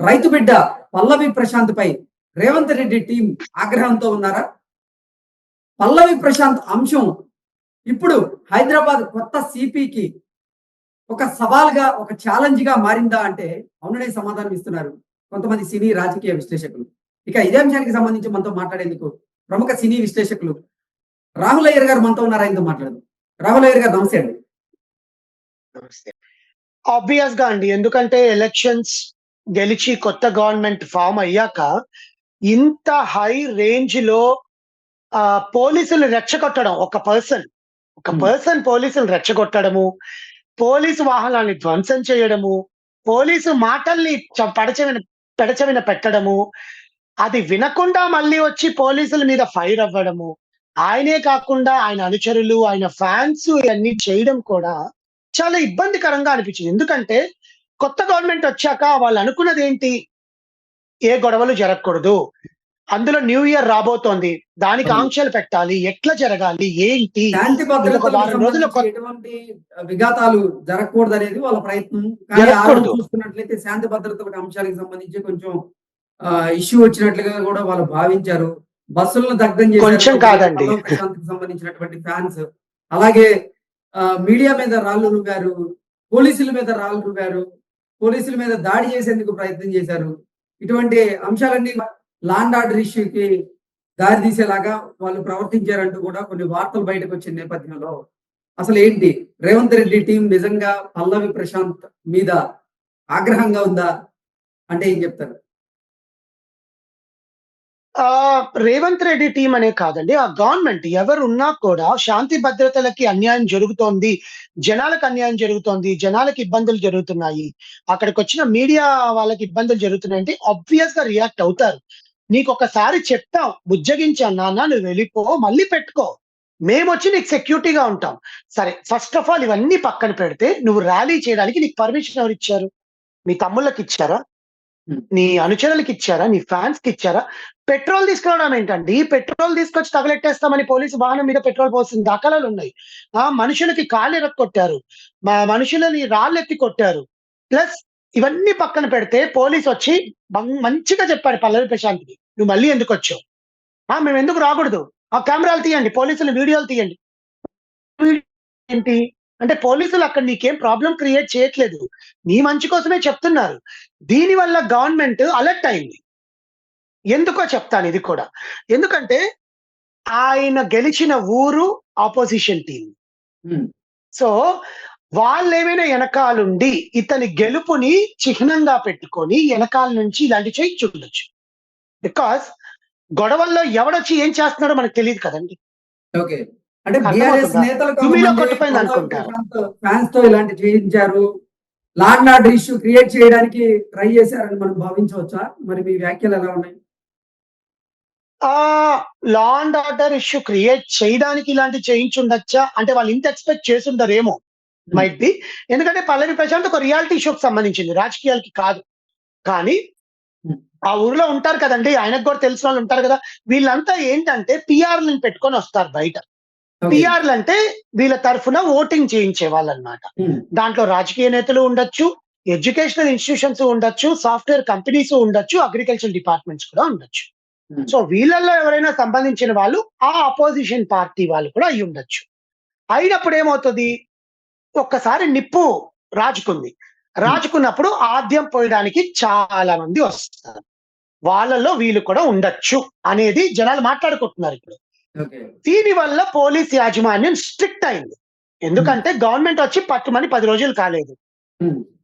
రైతు బిడ్డ పల్లవి ప్రశాంత్ పై రేవంత్ రెడ్డి టీం ఆగ్రహంతో ఉన్నారా? పల్లవి ప్రశాంత్ అంశం ఇప్పుడు హైదరాబాద్ కొత్త సిపికి ఒక సవాల్గా ఒక ఛాలెంజ్గా మారిందా అంటే అవుననే సమాధానం ఇస్తున్నారు కొంతమంది సినీ రాజకీయ విశ్లేషకులు. ఇక ఇదే అంశానికి సంబంధించి మనతో మాట్లాడేందుకు ప్రముఖ సినీ విశ్లేషకులు రాహుల్ అయ్యర్ గారు మనతో ఉన్నారు? ఆయనతో మాట్లాడదు. రాహుల్ అయ్యర్ గారు నమస్తే అండి. ఆబ్వియస్గా అండి ఎందుకంటే ఎలక్షన్స్ గెలిచి కొత్త గవర్నమెంట్ ఫామ్ అయ్యాక ఇంత హై రేంజ్లో ఆ పోలీసులు రెచ్చగొట్టడం ఒక పర్సన్ ఒక. పర్సన్ పోలీసులు రెచ్చగొట్టడము పోలీసు వాహనాన్ని ధ్వంసం చేయడము పోలీసు మాటల్ని పడచవిన పెడచవిన పెట్టడము అది వినకుండా మళ్ళీ వచ్చి పోలీసుల మీద ఫైర్ అవ్వడము ఆయనే కాకుండా ఆయన అనుచరులు ఆయన ఫ్యాన్స్ ఇవన్నీ చేయడం కూడా చాలా ఇబ్బందికరంగా అనిపించింది ఎందుకంటే కొత్త గవర్నమెంట్ వచ్చాక వాళ్ళు అనుకున్నది ఏంటి? ఏ గొడవలు జరగకూడదు. అందులో న్యూ ఇయర్ రాబోతోంది. దానికి. ఆంక్షలు పెట్టాలి. ఎట్లా జరగాలి? ఏంటి? విఘాతాలు జరగకూడదు అనేది వాళ్ళ ప్రయత్నం. చూసుకున్నట్లయితే శాంతి భద్రతలకు అంశాలకు సంబంధించి కొంచెం ఇష్యూ వచ్చినట్లుగా కూడా వాళ్ళు భావించారు. బస్సులను దగ్ధం. కొంచెం కాదండి. సంబంధించినటువంటి ఫ్యాన్స్. అలాగే మీడియా మీద రాళ్ళు రువ్వారు. పోలీసుల మీద రాళ్ళు రువ్వారు. పోలీసుల మీద దాడి చేసేందుకు ప్రయత్నం చేశారు. ఇటువంటి అంశాలన్నీ లాండ్ ఆర్డర్ ఇష్యూకి దారి తీసేలాగా వాళ్ళు ప్రవర్తించారంటూ కూడా కొన్ని వార్తలు బయటకు వచ్చిన నేపథ్యంలో అసలు ఏంటి? రేవంత్ రెడ్డి టీం నిజంగా పల్లవి ప్రశాంత్ మీద ఆగ్రహంగా ఉందా? అంటే ఏం చెప్తారు? రేవంత్ రెడ్డి టీం అనే కాదండి. ఆ గవర్నమెంట్ ఎవరు ఉన్నా కూడా శాంతి భద్రతలకి అన్యాయం జరుగుతోంది జనాలకు అన్యాయం జరుగుతోంది జనాలకు ఇబ్బందులు జరుగుతున్నాయి అక్కడికి వచ్చిన మీడియా వాళ్ళకి ఇబ్బందులు జరుగుతున్నాయి అంటే ఆబ్వియస్గా రియాక్ట్ అవుతారు. నీకు ఒకసారి చెప్తాం బుజ్జగించాం నాన్న నువ్వు వెళ్ళిపో మళ్ళీ పెట్టుకో. మేము వచ్చి నీకు సెక్యూరిటీగా ఉంటాం. సరే ఫస్ట్ ఆఫ్ ఆల్ ఇవన్నీ పక్కన పెడితే నువ్వు ర్యాలీ చేయడానికి నీకు పర్మిషన్ ఎవరు ఇచ్చారు మీ తమ్ముళ్ళకి ఇచ్చారా Hmm. నీ అనుచరులకి ఇచ్చారా? నీ ఫ్యాన్స్కి ఇచ్చారా? పెట్రోల్ తీసుకురావడం ఏంటండి? పెట్రోల్ తీసుకొచ్చి తగలెట్టేస్తామని పోలీసు వాహనం మీద పెట్రోల్ పోసిన దాఖలాలు ఉన్నాయి. ఆ మనుషులకి కాలు ఎరక్ మా మనుషులని రాళ్ళెత్తి కొట్టారు. ప్లస్ ఇవన్నీ పక్కన పెడితే పోలీస్ వచ్చి మంచిగా చెప్పాడు పల్లవి ప్రశాంత్కి. నువ్వు మళ్ళీ ఎందుకు వచ్చావు? ఆ మేము ఎందుకు రాకూడదు? ఆ కెమెరాలు తీయండి పోలీసులు వీడియోలు తీయండి. ఏంటి? అంటే పోలీసులు అక్కడ నీకేం ప్రాబ్లం క్రియేట్ చేయట్లేదు. నీ మంచి కోసమే చెప్తున్నారు. దీని వల్ల గవర్నమెంట్ అలర్ట్ అయింది. ఎందుకో చెప్తాను ఇది కూడా. ఎందుకంటే ఆయన గెలిచిన ఊరు ఆపోజిషన్ టీం సో వాళ్ళు ఏమైనా వెనకాలుండి ఇతని గెలుపుని చిహ్నంగా పెట్టుకొని వెనకాల నుంచి ఇలాంటి చేయించి ఉండొచ్చు బికాస్ గొడవల్లో ఎవడొచ్చి ఏం చేస్తున్నాడో మనకు తెలియదు కదండి. ఓకే అంటే? బీఆర్ఎస్ నేతలు. ఫ్యాన్స్తో ఇలాంటి చేయించారు లాండ్ ఆర్డర్ ఇష్యూ క్రియేట్ చేయడానికి ట్రై చేశారని మనం భావించవచ్చా? మరి మీ వ్యాఖ్యలు ఎలా ఉన్నాయి? Law and order issue create చేయడానికి ఇలాంటి చేయించుండొచ్చా? అంటే వాళ్ళు ఇంత ఎక్స్పెక్ట్ చేసుండరేమో మైట్ బి ఎందుకంటే పల్లవి ప్రశాంత్ ఒక రియాలిటీ షోకి సంబంధించింది రాజకీయాలకి కాదు. కానీ Hmm. ఆ ఊర్లో ఉంటారు కదండి ఆయనకు కూడా తెలిసిన వాళ్ళు ఉంటారు కదా. వీళ్ళంతా ఏంటంటే పిఆర్లను పెట్టుకొని వస్తారు బయట. పిఆర్లు అంటే వీళ్ళ తరఫున ఓటింగ్ చేయించే వాళ్ళు అనమాట ఉమ్, దాంట్లో రాజకీయ నేతలు ఉండొచ్చు ఎడ్యుకేషనల్ ఇన్స్టిట్యూషన్స్ ఉండొచ్చు సాఫ్ట్వేర్ కంపెనీస్ ఉండొచ్చు అగ్రికల్చర్ డిపార్ట్మెంట్స్ కూడా ఉండొచ్చు. ఉమ్, సో వీళ్ళల్లో ఎవరైనా సంబంధించిన వాళ్ళు ఆ అపోజిషన్ పార్టీ వాళ్ళు కూడా అయి ఉండొచ్చు. అయినప్పుడు ఏమవుతుంది? ఒక్కసారి నిప్పు రాజుకుంది. రాజుకున్నప్పుడు ఆద్యం పోయడానికి చాలా మంది వస్తారు. వాళ్ళలో వీళ్ళు కూడా ఉండొచ్చు అనేది జనాలు మాట్లాడుకుంటున్నారు ఇప్పుడు. దీని వల్ల పోలీస్ యాజమాన్యం స్ట్రిక్ట్ అయింది. ఎందుకంటే గవర్నమెంట్ వచ్చి పట్టుమని పది రోజులు కాలేదు.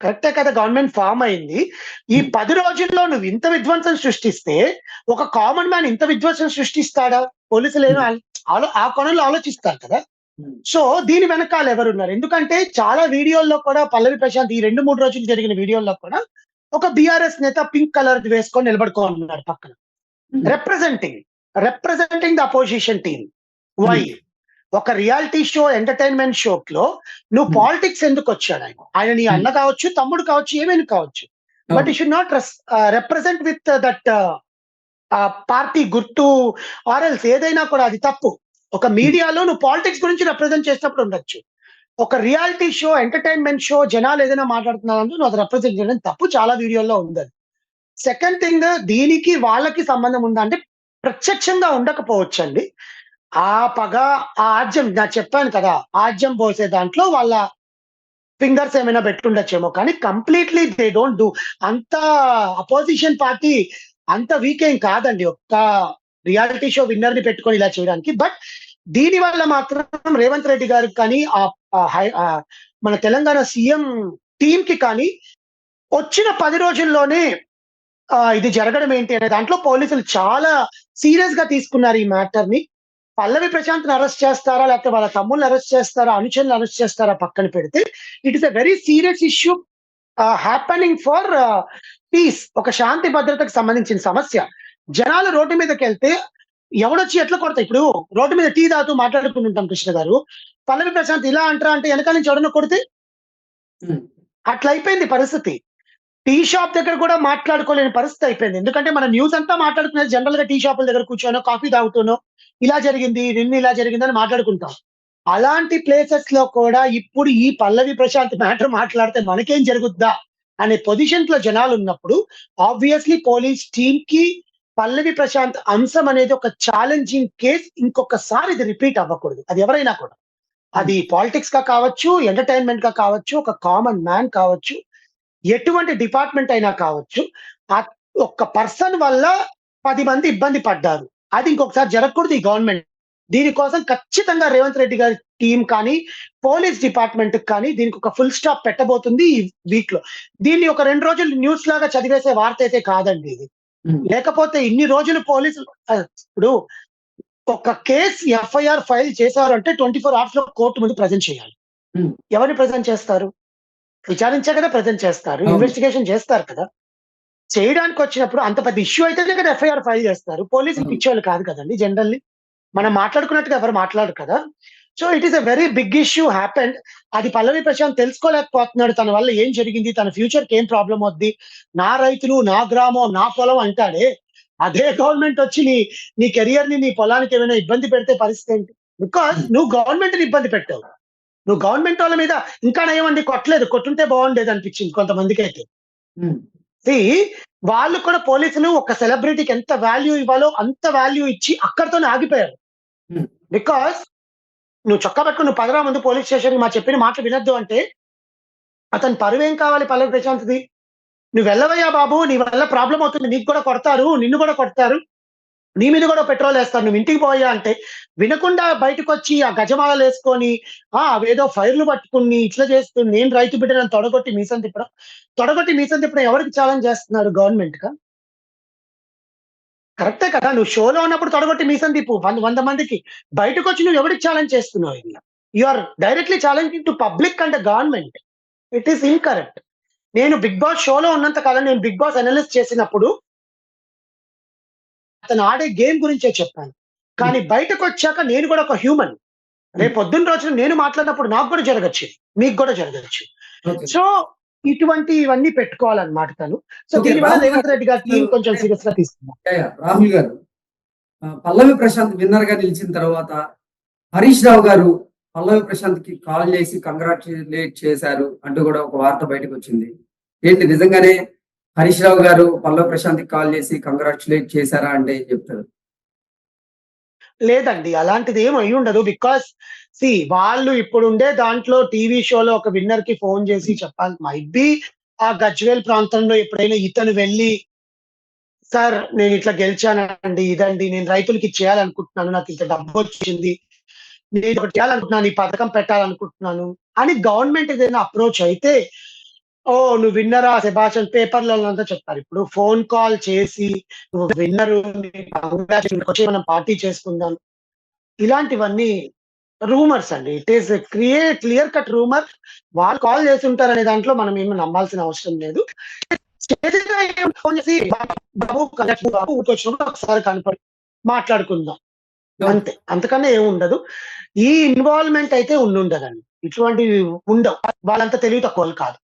కరెక్టే కదా గవర్నమెంట్ ఫామ్ అయింది. ఈ. పది రోజుల్లో నువ్వు ఇంత విధ్వంసం సృష్టిస్తే ఒక కామన్ మ్యాన్ ఇంత విధ్వంసం సృష్టిస్తాడా? పోలీసులు ఏమో ఆలో- ఆ కోణంలో ఆలోచిస్తారు కదా. సో దీని వెనకాల ఎవరున్నారు? ఎందుకంటే చాలా వీడియోల్లో కూడా పల్లవి ప్రశాంత్ ఈ రెండు మూడు రోజులు జరిగిన వీడియోల్లో కూడా ఒక బిఆర్ఎస్ నేత పింక్ కలర్ వేసుకొని నిలబడుకోనున్నాడు పక్కన. Representing representing the opposition team why ఒక రియాలిటీ షో ఎంటర్టైన్మెంట్ షో లో నువ్వు Hmm. పాలిటిక్స్ ఎందుకు వచ్చాడు ఆయన? ఆయన నీ అన్న కావచ్చు తమ్ముడు కావచ్చు ఏమైనా కావచ్చు. బట్ ఈ should not represent with that party గుర్తు ఆర్ఎల్స్ ఏదైనా కూడా అది తప్పు. ఒక మీడియాలో నువ్వు పాలిటిక్స్ గురించి రిప్రజెంట్ చేసినప్పుడు ఉండొచ్చు. ఒక రియాలిటీ షో ఎంటర్టైన్మెంట్ షో జనాలు ఏదైనా మాట్లాడుతున్నారు నువ్వు అది రిప్రజెంట్ చేయడం తప్పు. చాలా వీడియోల్లో ఉంది సెకండ్ థింగ్ దీనికి వాళ్ళకి సంబంధం ఉందా? అంటే ప్రత్యక్షంగా ఉండకపోవచ్చండి. ఆ పగ, ఆ ఆజ్యం నా చెప్పాను కదా! ఆజ్యం పోసే దాంట్లో వాళ్ళ ఫింగర్స్ ఏమైనా పెట్టుండొచ్చేమో. కానీ కంప్లీట్‌లీ దే డోంట్ డూ. అంత అపోజిషన్ పార్టీ అంత వీక్ ఏం కాదండి. ఒక్క రియాలిటీ షో విన్నర్‌ని పెట్టుకొని ఇలా చేయడానికి. బట్ దీని వల్ల మాత్రం రేవంత్ రెడ్డి గారికి కానీ ఆ హై మన తెలంగాణ సీఎం టీమ్‌కి కానీ వచ్చిన పది రోజుల్లోనే ఇది జరగడం ఏంటి అనే దాంట్లో పోలీసులు చాలా సీరియస్‌గా తీసుకున్నారు ఈ మ్యాటర్‌ని. పల్లవి ప్రశాంత్‌ని అరెస్ట్ చేస్తారా? లేకపోతే వాళ్ళ తమ్ముడిని అరెస్ట్ చేస్తారా? అనుచరులను అరెస్ట్ చేస్తారా? పక్కన పెడితే it is a very serious issue happening for peace. ఒక శాంతి భద్రతకు సంబంధించిన సమస్య. జనాలు రోడ్డు మీదకెళ్తే ఎవడొచ్చి ఎట్లా కొడతారు? ఇప్పుడు రోడ్డు మీద టీ తాగుతూ మాట్లాడుకుంటుంటాం కృష్ణ గారు. పల్లవి ప్రశాంత్ ఇలా అంటారా అంటే వెనకాల నుంచి ఎవడన్నా కొడితే? అట్లా అయిపోయింది పరిస్థితి. టీ షాప్ దగ్గర కూడా మాట్లాడుకోలేని పరిస్థితి అయిపోయింది. ఎందుకంటే మన న్యూస్ అంతా మాట్లాడుకునేది జనరల్‌గా టీ షాపుల దగ్గర కూర్చొనో, కాఫీ తాగుతూనో, ఇలా జరిగింది, నిన్న ఇలా జరిగిందని మాట్లాడుకుంటాం. అలాంటి ప్లేసెస్లో కూడా ఇప్పుడు ఈ పల్లవి ప్రశాంత్ మ్యాటర్ మాట్లాడితే మనకేం జరుగుద్దా? అనే పొజిషన్లో జనాలు ఉన్నప్పుడు ఆబ్వియస్‌లీ పోలీస్ టీమ్కి పల్లవి ప్రశాంత్ అంశం అనేది ఒక ఛాలెంజింగ్ కేస్ ఇంకొకసారి ఇది రిపీట్ అవ్వకూడదు. అది ఎవరైనా కూడా. అది పాలిటిక్స్గా కావచ్చు, ఎంటర్టైన్మెంట్గా కావచ్చు, ఒక కామన్ మ్యాన్ కావచ్చు, ఎటువంటి డిపార్ట్‌మెంట్ అయినా కావచ్చు. ఒక్క పర్సన్ వల్ల 10 మంది ఇబ్బంది పడ్డారు. అది ఇంకొకసారి జరగకూడదు ఈ గవర్నమెంట్. దీనికోసం ఖచ్చితంగా రేవంత్ రెడ్డి గారి టీమ్ కానీ, పోలీస్ డిపార్ట్‌మెంట్‌కి కానీ దీనికి ఒక ఫుల్ స్టాప్ పెట్టబోతుంది ఈ వీక్‌లో. దీన్ని ఒక 2 రోజులు న్యూస్ లాగా చదివేసే వార్త అయితే కాదండి ఇది. లేకపోతే ఇన్ని రోజులు పోలీసులు ఇప్పుడు ఒక కేస్ ఎఫ్ఐఆర్ ఫైల్ చేశారు అంటే 24 అవర్స్‌లో కోర్ట్ ముందు ప్రెజెంట్ చేయాలి. ఎవరిని ప్రెజెంట్ చేస్తారు? విచారించే కదా ప్రెజెంట్ చేస్తారు. ఇన్వెస్టిగేషన్ చేస్తారు కదా! చేయడానికొచ్చినప్పుడు అంత పెద్ద ఇష్యూ అయితేనే కదా ఎఫ్ఐఆర్ ఫైల్ చేస్తారు. పోలీసులు అవును. పిచ్చోళ్ళు కాదు కదండీ జనరల్లీ. మనం మాట్లాడుకున్నట్టుగా ఎవరు మాట్లాడరు కదా! So, it is a very big issue happened. అది పల్లవి ప్రశాంత్ తెలుసుకోలేకపోతున్నాడు. తన వల్ల ఏం జరిగింది? తన ఫ్యూచర్‌కి ఏం ప్రాబ్లమ్ అవుద్ది? నా రైతులు, నా గ్రామం, నా పొలం అంటాడే. అదే గవర్నమెంట్ వచ్చి నీ నీ కెరియర్‌ని, నీ పొలానికి ఏమైనా ఇబ్బంది పెడితే పరిస్థితి ఏంటి? బికాజ్ హ్మ్. నువ్వు గవర్నమెంట్‌ని ఇబ్బంది పెట్టావు. నువ్వు గవర్నమెంట్ వాళ్ళ మీద ఇంకా నయమండి కొట్టలేదు. కొట్టుంటే బాగుండేది అనిపించింది కొంతమందికైతే. హ్మ్. సీ వాళ్ళు కూడా పోలీసులు ఒక సెలబ్రిటీకి ఎంత వాల్యూ ఇవ్వాలో అంత వాల్యూ ఇచ్చి అక్కడితోనే ఆగిపోయారు. బికాజ్ నువ్వు చొక్కా పట్టుకొని నువ్వు పదరా ముందు పోలీస్ స్టేషన్‌కి మా చెప్పిన మాటలు వినొద్దు అంటే, అతని పరువేం కావాలి పల్లవి ప్రశాంత్‌ది? నువ్వు వెళ్ళవయ్యా బాబు! నీ వల్ల ప్రాబ్లమ్ అవుతుంది. నీకు కూడా కొడతారు. నిన్ను కూడా కొడతారు. నీ మీద కూడా పెట్రోల్ వేస్తాను నువ్వు ఇంటికి పోయా అంటే, వినకుండా బయటకొచ్చి ఆ గజమాలలేసుకొని, ఆ! అవేదో ఫైర్‌లు పట్టుకుని ఇట్లా చేస్తుంది నేను రైతు బిడ్డను తొడగొట్టి మీసం తిప్పడం. తొడగొట్టి మీసం తిప్పడం ఎవరికి ఛాలెంజ్ చేస్తున్నారు గవర్నమెంట్‌కా? కరెక్టే కదా! నువ్వు షోలో ఉన్నప్పుడు తొడగొట్టి మీసం తిప్పు. వంద వంద మందికి. బయటకొచ్చి నువ్వు ఎవరికి ఛాలెంజ్ చేస్తున్నావు ఇలా you are directly challenging to public and government. It is incorrect. నేను 'బిగ్ బాస్' షోలో ఉన్నంత కాలం నేను 'బిగ్ బాస్' అనలిస్ట్ చేసినప్పుడు అతను ఆడే గేమ్ గురించే చెప్పాను. కానీ బయటకొచ్చాక నేను కూడా ఒక హ్యూమన్. రేపు పొద్దున్న రోజున నేను మాట్లాడినప్పుడు నాకు కూడా జరగొచ్చు. మీకు కూడా జరగొచ్చు. సో, ఇటువంటి ఇవన్నీ పెట్టుకోవాలన్నమాట తను. సో. దీనివల్ల రేవంత్ రెడ్డి గారి టీమ్ కొంచెం తీసుకున్నారు. యాహ్! యాహ్! రాహుల్ గారు పల్లవి ప్రశాంత్ విన్నర్‌గా నిలిచిన తర్వాత హరీష్ రావు గారు పల్లవి ప్రశాంత్‌కి కాల్ చేసి కంగ్రాచ్యులేట్ చేశారు అంటూ కూడా ఒక వార్త బయటకొచ్చింది. ఏంటి నిజంగానే హరీష్ రావు గారు పల్లవ ప్రశాంత్ కాల్ చేసి కంగ్రాచులేట్ చేశారా అంటే ఏం చెప్తారు? లేదండి. అలాంటిది ఏమి అయ్యుండదు. బికాస్ సి వాళ్ళు ఇప్పుడుండే దాంట్లో టీవీ షోలో ఒక విన్నర్కి ఫోన్ చేసి చెప్పాలి. మైట్ బి ఆ గజ్వేల్ ప్రాంతంలో ఎప్పుడైనా ఇతను వెళ్ళి సార్ నేను ఇట్లా గెలిచానండి. ఇదండి నేను రైతులకి చేయాలనుకుంటున్నాను. నాకు ఇంత డబ్బొచ్చింది. నేను ఒకటి చేయాలనుకుంటున్నాను. ఈ పథకం పెట్టాలనుకుంటున్నాను. అని గవర్నమెంట్ ఏదైనా అప్రోచ్ అయితే ఓ నువ్వు విన్నరా శభాష్ పేపర్‌లలో అంతా చెప్తారు. ఇప్పుడు ఫోన్ కాల్ చేసి నువ్వు విన్నరు వచ్చి మనం పార్టీ చేసుకుందాం. ఇలాంటివన్నీ రూమర్స్ అండి. It is create clear cut rumour. వాళ్ళు కాల్ చేసుంటారనే దాంట్లో మనం ఏమి నమ్మాల్సిన అవసరం లేదు. ఫోన్ చేసి బాబు బాబు ఊరికొచ్చినప్పుడు ఒకసారి కనపడి మాట్లాడుకుందాం. అంతే. అంతకన్నా ఏముండదు. ఈ ఇన్వాల్వ్‌మెంట్ అయితే ఉండుండదండి. ఇటువంటివి ఉండవు. వాళ్ళంత తెలివి తక్కువలు కాదు.